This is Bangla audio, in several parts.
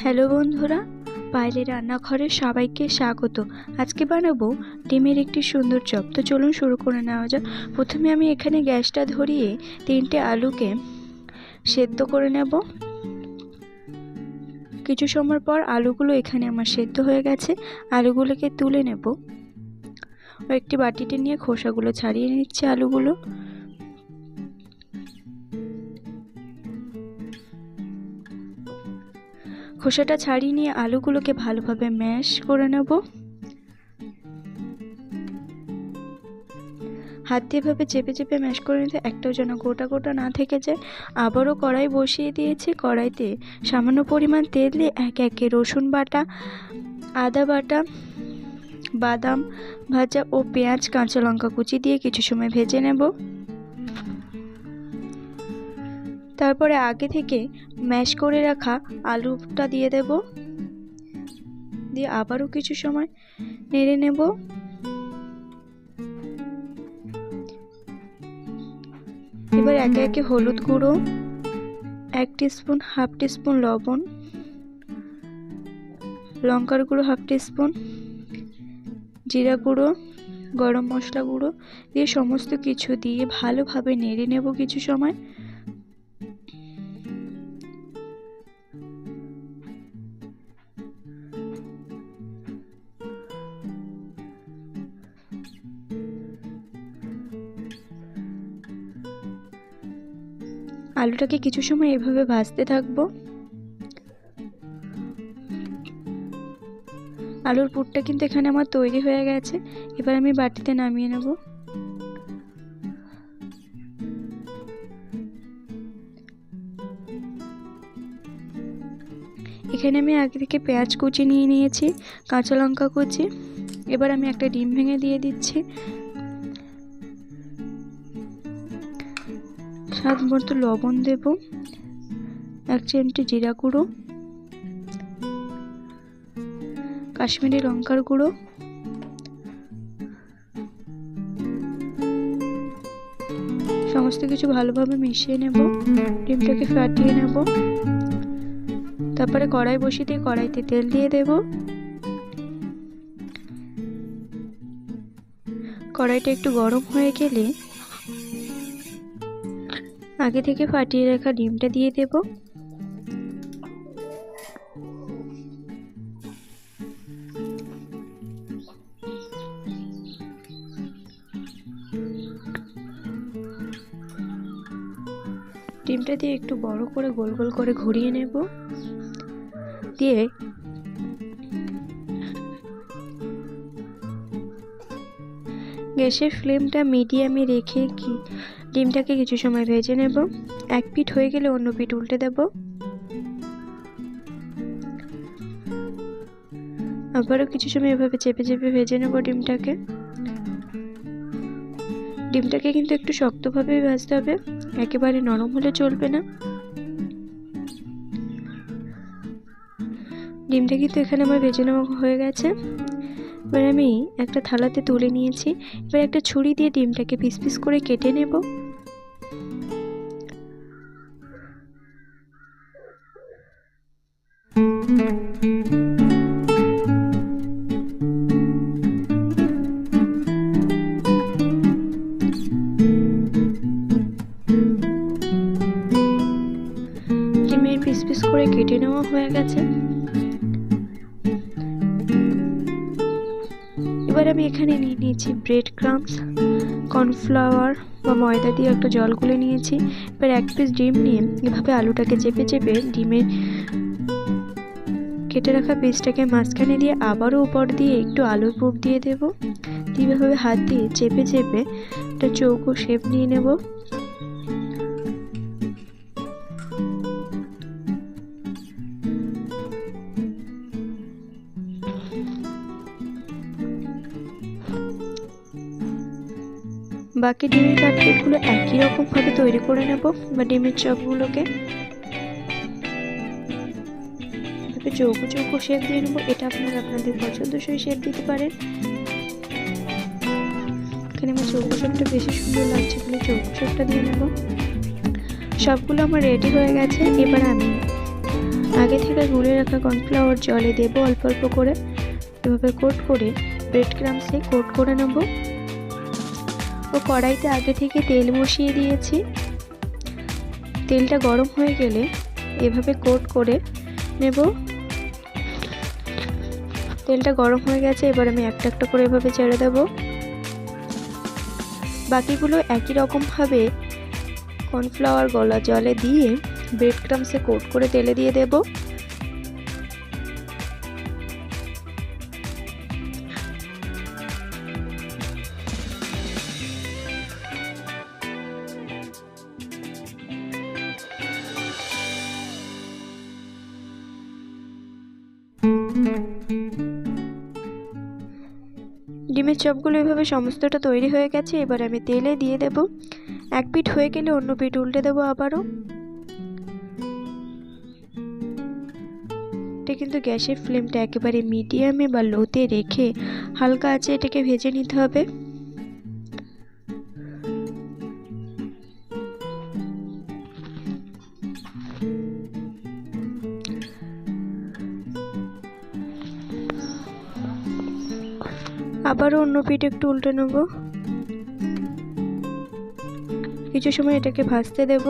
হ্যালো বন্ধুরা পায়েলের রান্নাঘরে সবাইকে স্বাগত। আজকে বানাবো ডিমের একটি সুন্দর চপ। তো চলুন শুরু করে নেওয়া যাক। প্রথমে আমি এখানে গ্যাসটা ধরিয়ে তিনটে আলুকে সেদ্ধ করে নেব। কিছু সময় পর আলুগুলো এখানে আমার সেদ্ধ হয়ে গেছে। আলুগুলোকে তুলে নেব। একটি বাটিতে নিয়ে খোসাগুলো ছাড়িয়ে নিচ্ছে আলুগুলো। খোসাটা ছাড়িয়ে নিয়ে আলুগুলোকে ভালোভাবে ম্যাশ করে নেব। হাত দিয়ে ভাবে চেপে চেপে ম্যাশ করে নিতে একটাও যেন গোটা গোটা না থেকে যায়। আবারও কড়াই বসিয়ে দিয়েছি। কড়াইতে সামান্য পরিমাণ তেল দিয়ে এক একে রসুন বাটা, আদা বাটা, বাদাম ভাজা ও পেঁয়াজ, কাঁচা লঙ্কা কুচি দিয়ে কিছু সময় ভেজে নেব। তারপরে আগে থেকে ম্যাশ করে রাখা আলুটা দিয়ে দেব। দিয়ে আবারও কিছু সময় নেড়ে নেব। এবার একে একে হলুদ গুঁড়ো, এক স্পুন হাফ স্পুন লবণ, লঙ্কার গুঁড়ো, হাফ স্পুন জিরা গুঁড়ো, গরম মশলা গুঁড়ো, দিয়ে সমস্ত কিছু দিয়ে ভালোভাবে নেড়ে নেব কিছু সময়। আলুটাকে কিছু সময় এভাবে ভাজতে থাকব। আলুর পুরটা কিন্তু এখানে আমার তৈরি হয়ে গেছে। এবার আমি বাটিতে নামিয়ে নেব। এখানে আমি আগে থেকে পেঁয়াজ কুচি নিয়ে নিয়েছি, কাঁচা লঙ্কা কুচি। এবার আমি একটা ডিম ভেঙে দিয়ে দিচ্ছি। স্বাদ মতো লবণ দেব। এক চিমটি জিরা গুঁড়ো। কাশ্মীরি লঙ্কার গুঁড়ো। সমস্ত কিছু ভালোভাবে মিশিয়ে নেব। ডিমটাকে ফাটিয়ে নেব। তারপরে কড়াই বসিয়ে দিয়ে কড়াইতে তেল দিয়ে দেব। কড়াইটা একটু গরম হয়ে গেলে আগে থেকে ফাটিয়ে রাখা ডিমটা দিয়ে দেব। ডিমটা দিয়ে একটু বড় করে গোল গোল করে ঘুরিয়ে নেব। দিয়ে গ্যাসের ফ্লেমটা মিডিয়ামে রেখে কি ডিমটাকে কিছু সময় ভেজে নেব। এক পিঠ হয়ে গেলে অন্য পিঠ উল্টে দেব। আবারও কিছু সময় এভাবে চেপে চেপে ভেজে নেব ডিমটাকে। ডিমটাকে কিন্তু একটু শক্তভাবে ভাজতে হবে। একেবারে নরম হলে চলবে না। ডিমটা কিন্তু এখানে আমার ভেজে নেওয়া হয়ে গেছে। এবার আমি একটা থালাতে তুলে নিয়েছি। এবার একটা ছুরি দিয়ে ডিমটাকে পিস পিস করে কেটে নেব। ডিমের পিস পিস করে কেটে নেওয়া হয়ে গেছে। এবার আমি এখানে নিয়ে নিয়েছি ব্রেড ক্রামস কর্নফ্লাওয়ার বা ময়দা দিয়ে একটা জল গুলে নিয়েছি। এবার এক পিস ডিম নিয়ে এভাবে আলুটাকে চেপে চেপে ডিমের কেটে রাখা পিসটাকে মাঝখানে দিয়ে আবারও উপর দিয়ে একটু আলুর পুর দিয়ে দেবো। দিয়ে হাত দিয়ে চেপে চেপে একটা চৌকো শেপ নিয়ে নেব। বাকি ডিমের কাটলেটগুলো একই রকমভাবে তৈরি করে নেব বা ডিমের চপগুলোকে। চৌকো চৌকো শেপ দিয়ে নেব, এটা আপনারা আপনাদের পছন্দসই শেপ দিতে পারেন। এখানে আমার চৌকো শেপটা বেশি সুন্দর লাগছে বলে চৌকো শেপটা দিয়ে নেব। সবগুলো আমার রেডি হয়ে গেছে, এবার আমি আগে থেকে গুলে রাখা কর্নফ্লাওয়ার জলে দেব অল্প অল্প করে। এভাবে কোট করে, ব্রেড ক্রামসে কোট করে নেব। ও কড়াইতে আগে থেকে তেল বসিয়ে দিয়েছি। তেলটা গরম হয়ে গেলে এভাবে কোট করে নেব। তেলটা গরম হয়ে গেছে, এবার আমি একটা একটা করে এভাবে ছেড়ে দেব। বাকিগুলো একই রকমভাবে কর্নফ্লাওয়ার গলা জলে দিয়ে ব্রেড ক্রামসে কোট করে তেলে দিয়ে দেব। ডিমের চপগুলো এভাবে সমস্তটা তৈরি হয়ে গেছে, এবার আমি তেলে দিয়ে দেব। এক পিঠ হয়ে গেলে অন্য পিট উল্টে দেবো আবারও। এটা কিন্তু গ্যাসের ফ্লেমটা একেবারে মিডিয়ামে বা লোতে রেখে হালকা আছে এটাকে ভেজে নিতে হবে। আবারও অন্য পিঠ একটু উল্টে নেব। কিছু সময় এটাকে ভাজতে দেব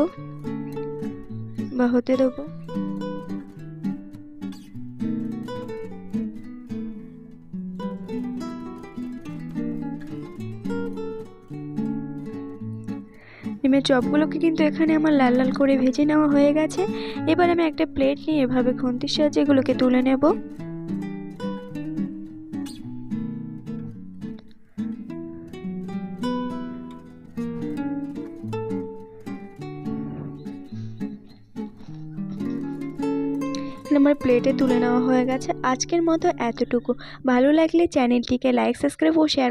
বা হতে দেব। ডিমের চপগুলোকে কিন্তু এখানে আমার লাল লাল করে ভেজে নেওয়া হয়ে গেছে। এবার আমি একটা প্লেট নিয়ে এভাবে খুন্তির সাহায্যে এগুলোকে তুলে নেব। আমার প্লেটে তুলে নেওয়া হয়ে গেছে। আজকের মতো এতটুকু। ভালো লাগলে চ্যানেলটিকে লাইক সাবস্ক্রাইব ও শেয়ার